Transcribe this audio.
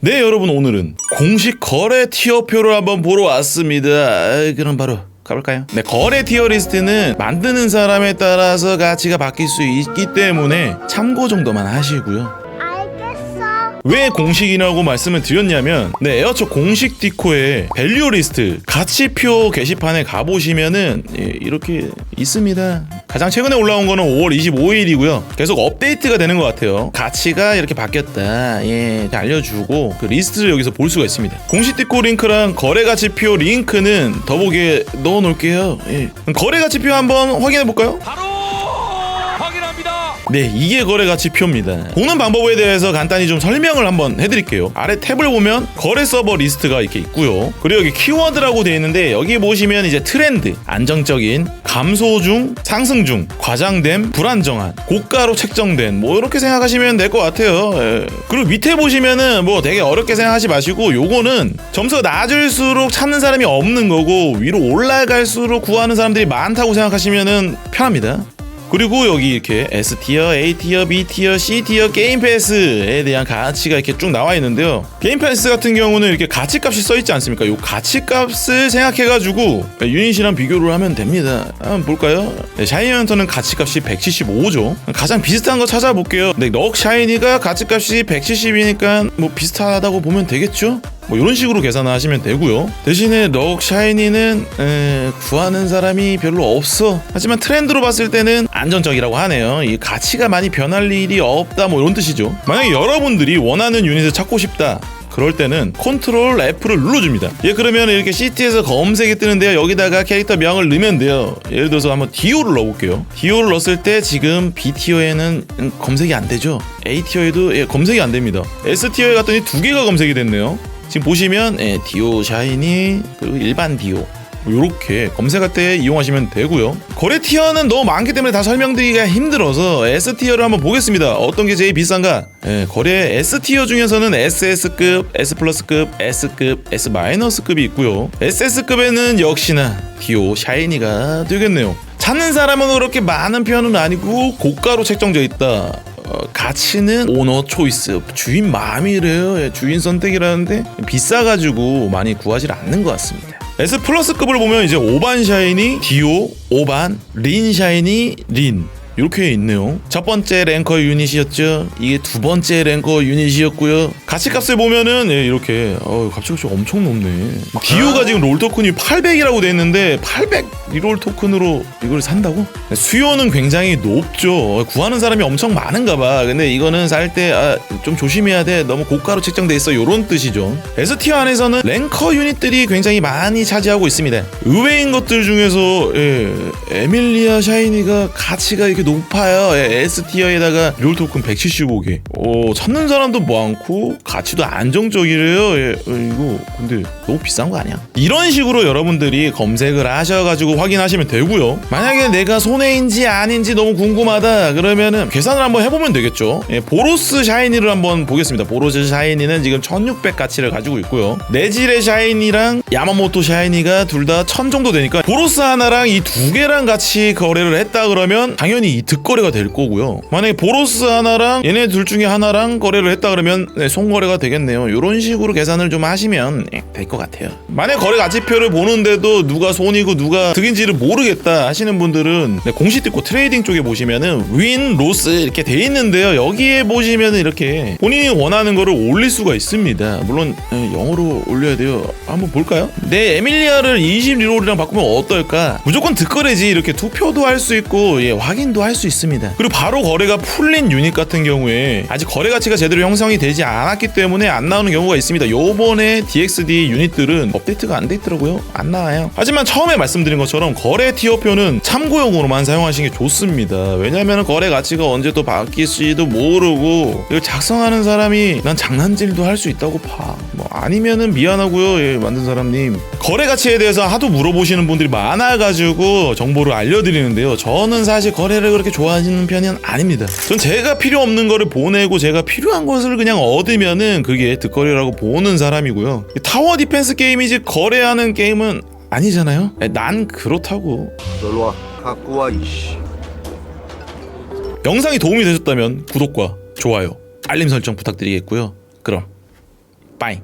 네 여러분 오늘은 공식 거래 티어표를 한번 보러 왔습니다 아, 그럼 바로 가볼까요? 네 거래 티어 리스트는 만드는 사람에 따라서 가치가 바뀔 수 있기 때문에 참고 정도만 하시고요 알겠어. 왜 공식이라고 말씀을 드렸냐면 네 에어초 공식 디코의 밸류 리스트 가치표 게시판에 가보시면은 예, 이렇게 있습니다 가장 최근에 올라온 거는 5월 25일이고요 계속 업데이트가 되는 것 같아요 가치가 이렇게 바뀌었다 예 알려주고 그 리스트를 여기서 볼 수가 있습니다 공식 디코 링크랑 거래 가치표 링크는 더보기에 넣어 놓을게요 예. 거래 가치표 한번 확인해 볼까요? 바로. 네, 이게 거래 가치표입니다. 보는 방법에 대해서 간단히 좀 설명을 한번 해드릴게요. 아래 탭을 보면 거래 서버 리스트가 이렇게 있고요. 그리고 여기 키워드라고 되어 있는데 여기 보시면 이제 트렌드, 안정적인, 감소 중, 상승 중, 과장됨, 불안정한, 고가로 책정된 뭐 이렇게 생각하시면 될 것 같아요. 예. 그리고 밑에 보시면은 뭐 되게 어렵게 생각하지 마시고 요거는 점수가 낮을수록 찾는 사람이 없는 거고 위로 올라갈수록 구하는 사람들이 많다고 생각하시면은 편합니다. 그리고 여기 이렇게 S티어, A티어, B티어, C티어 게임 패스에 대한 가치가 이렇게 쭉 나와 있는데요. 게임 패스 같은 경우는 이렇게 가치값이 써 있지 않습니까? 이 가치값을 생각해가지고 유닛이랑 비교를 하면 됩니다. 한번 볼까요? 네, 샤이니 헌터는 가치값이 175죠. 가장 비슷한 거 찾아볼게요. 네, 넉 샤이니가 가치값이 170이니까 뭐 비슷하다고 보면 되겠죠? 뭐 이런 식으로 계산하시면 되고요. 대신에 럭 샤이니는 에, 구하는 사람이 별로 없어. 하지만 트렌드로 봤을 때는 안정적이라고 하네요. 이 가치가 많이 변할 일이 없다 뭐 이런 뜻이죠. 만약에 여러분들이 원하는 유닛을 찾고 싶다. 그럴 때는 컨트롤 F를 눌러줍니다. 예, 그러면 이렇게 CT에서 검색이 뜨는데요. 여기다가 캐릭터 명을 넣으면 돼요. 예를 들어서 한번 디오를 넣어볼게요. 디오를 넣었을 때 지금 B티어에는 검색이 안 되죠. A티어에도 예, 검색이 안 됩니다. S티어에 갔더니 두 개가 검색이 됐네요. 지금 보시면 예, 디오 샤이니 그리고 일반 디오 이렇게 검색할 때 이용하시면 되고요. 거래 티어는 너무 많기 때문에 다 설명드리기가 힘들어서 S 티어를 한번 보겠습니다. 어떤 게 제일 비싼가? 예, 거래 S 티어 중에서는 SS급, S 플러스급, S급, S 마이너스급이 있고요. SS급에는 역시나 디오 샤이니가 되겠네요. 찾는 사람은 그렇게 많은 편은 아니고 고가로 책정되어 있다. 어, 가치는 오너 초이스. 주인 마음이래요. 예, 주인 선택이라는데 비싸가지고 많이 구하지 않는 것 같습니다. S 플러스급을 보면 이제 5반 샤이니 디오 5반 린 샤이니 린 이렇게 있네요. 첫 번째 랭커 유닛이었죠. 이게 두 번째 랭커 유닛이었고요. 가치값을 보면은 예, 이렇게 어, 가치값이 엄청 높네. 디오가 지금 롤 토큰이 800이라고 돼 있는데 800 리롤 토큰으로 이걸 산다고? 수요는 굉장히 높죠. 구하는 사람이 엄청 많은가 봐. 근데 이거는 살 때좀 조심해야 돼. 너무 고가로 책정돼 있어. 요런 뜻이죠. S티어 안에서는 랭커 유닛들이 굉장히 많이 차지하고 있습니다. 의외인 것들 중에서 예, 에밀리아 샤이니가 가치가 이렇게 높아요. 예, S티어에다가 롤 토큰 175개. 어, 찾는 사람도 많고 가치도 안정적이래요. 예, 어, 이거 근데 너무 비싼 거 아니야? 이런 식으로 여러분들이 검색을 하셔가지고 확인하시면 되고요. 만약에 내가 손해인지 아닌지 너무 궁금하다 그러면은 계산을 한번 해보면 되겠죠. 예, 보로스 샤이니를 한번 보겠습니다. 보로스 샤이니는 지금 1600 가치를 가지고 있고요. 네질의 샤이니랑 야마모토 샤이니가 둘 다 1000 정도 되니까 보로스 하나랑 이 두 개랑 같이 거래를 했다 그러면 당연히 이 득거래가 될 거고요. 만약에 보로스 하나랑 얘네 둘 중에 하나랑 거래를 했다 그러면 네, 송거래가 되겠네요. 이런 식으로 계산을 좀 하시면 예, 될것 같아요. 만약 거래 가치표를 보는데도 누가 손이고 누가 득인지를 모르겠다 하시는 분들은 네, 공식 듣고 트레이딩 쪽에 보시면은 윈, 로스 이렇게 돼 있는데요. 여기에 보시면은 이렇게 본인이 원하는 거를 올릴 수가 있습니다. 물론 예, 영어로 올려야 돼요. 한번 볼까요? 네, 에밀리아를 20리롤이랑 바꾸면 어떨까? 무조건 득거래지 이렇게 투표도 할 수 있고 예, 확인도 할수 있습니다. 그리고 바로 거래가 풀린 유닛 같은 경우에 아직 거래 가치가 제대로 형성이 되지 않았기 때문에 안 나오는 경우가 있습니다. 요번에 DXD 유닛들은 업데이트가 안 돼 있더라고요. 안 나와요. 하지만 처음에 말씀드린 것처럼 거래 티어표는 참고용으로만 사용하시는 게 좋습니다. 왜냐하면 거래 가치가 언제 또 바뀔지도 모르고 이걸 작성하는 사람이 난 장난질도 할 수 있다고 봐. 뭐 아니면은 미안하고요. 예, 만든 사람님. 거래 가치에 대해서 하도 물어보시는 분들이 많아가지고 정보를 알려드리는데요. 저는 사실 거래를 그렇게 좋아하시는 편은 아닙니다. 전 제가 필요 없는 거를 보내고 제가 필요한 것을 그냥 얻으면은 그게 득거래라고 보는 사람이고요. 타워 디펜스 게임이지 거래하는 게임은 아니잖아요. 예, 난 그렇다고. 놀러 와 갖고 와 이씨 영상이 도움이 되셨다면 구독과 좋아요, 알림 설정 부탁드리겠고요. 그럼 빠잉.